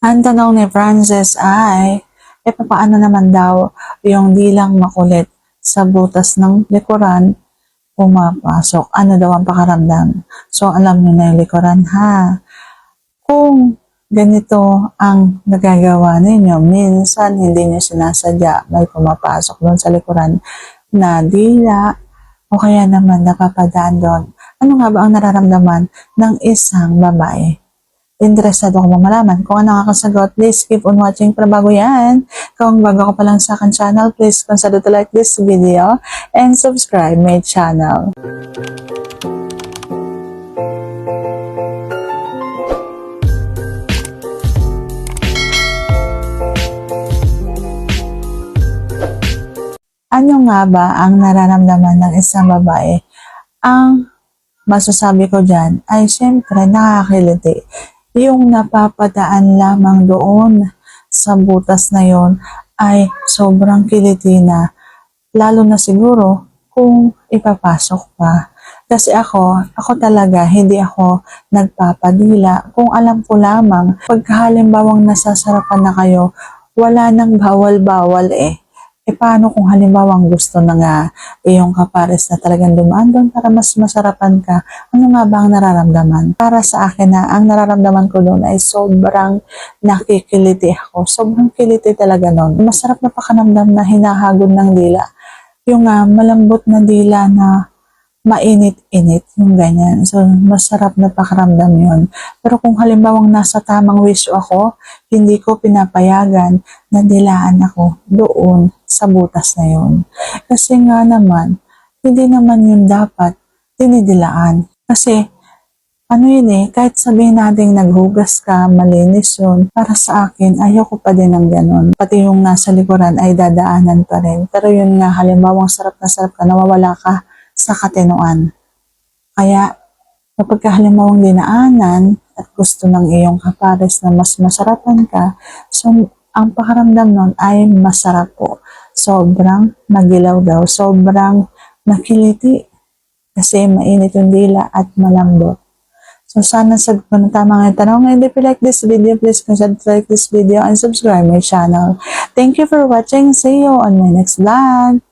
Ang tanong ni Frances ay, e paano naman daw yung dilang makulit sa butas ng likuran pumapasok? Ano daw ang pakaramdam? So, alam niyo na yung likuran ha. Kung ganito ang nagagawa ninyo, minsan hindi niyo sinasadya, may pumapasok doon sa likuran na dila o kaya naman napapadaan doon. Ano nga ba ang nararamdaman ng isang babae? Interesado ko malaman kung ano ang kasagot, please keep on watching para bago yan. Kung bago ka pa lang sa akin channel, please consider to like this video and subscribe my channel. Ano nga ba ang nararamdaman ng isang babae? Ang masasabi ko dyan ay syempre nakakiliti yung napapadaan lamang doon sa butas na yon ay sobrang kiliti na. Lalo na siguro kung ipapasok pa. Kasi ako, ako talaga, hindi ako nagpapadila. Kung alam ko lamang, pagkahalimbawang nasasarapan na kayo, wala nang bawal-bawal eh. E paano kung halimbawang gusto na nga iyong kapares na talagang dumaan doon para mas masarapan ka, ano nga ba ang nararamdaman? Para sa akin na ang nararamdaman ko doon ay sobrang nakikiliti ako. Sobrang kiliti talaga noon. Masarap na pakanamdam na hinahagod ng dila. Yung nga, malambot na dila na mainit-init, yung ganyan. So, masarap na pakaramdam yun. Pero kung halimbawang nasa tamang wisyo ako, hindi ko pinapayagan na dilaan ako doon sa butas na yun. Kasi nga naman, hindi naman yun dapat dinidilaan. Kasi, ano yun eh, kahit sabihin natin naghugas ka, malinis yun, para sa akin, ayoko pa din ng ganun. Pati yung nasa likuran ay dadaanan pa rin. Pero yun nga, halimbawang sarap na sarap ka, nawawala ka sa katinoan. Kaya, kapag halimbawang dinaanan at gusto ng iyong kapares na mas masarapan ka, so ang pakaramdam nun ay masarap po. Sobrang magilaw daw, sobrang nakiliti kasi mainit yung dila at malambot. So, sana sagot ko na tama nga tanong. And if you like this video, please consider like this video and subscribe my channel. Thank you for watching. See you on my next vlog.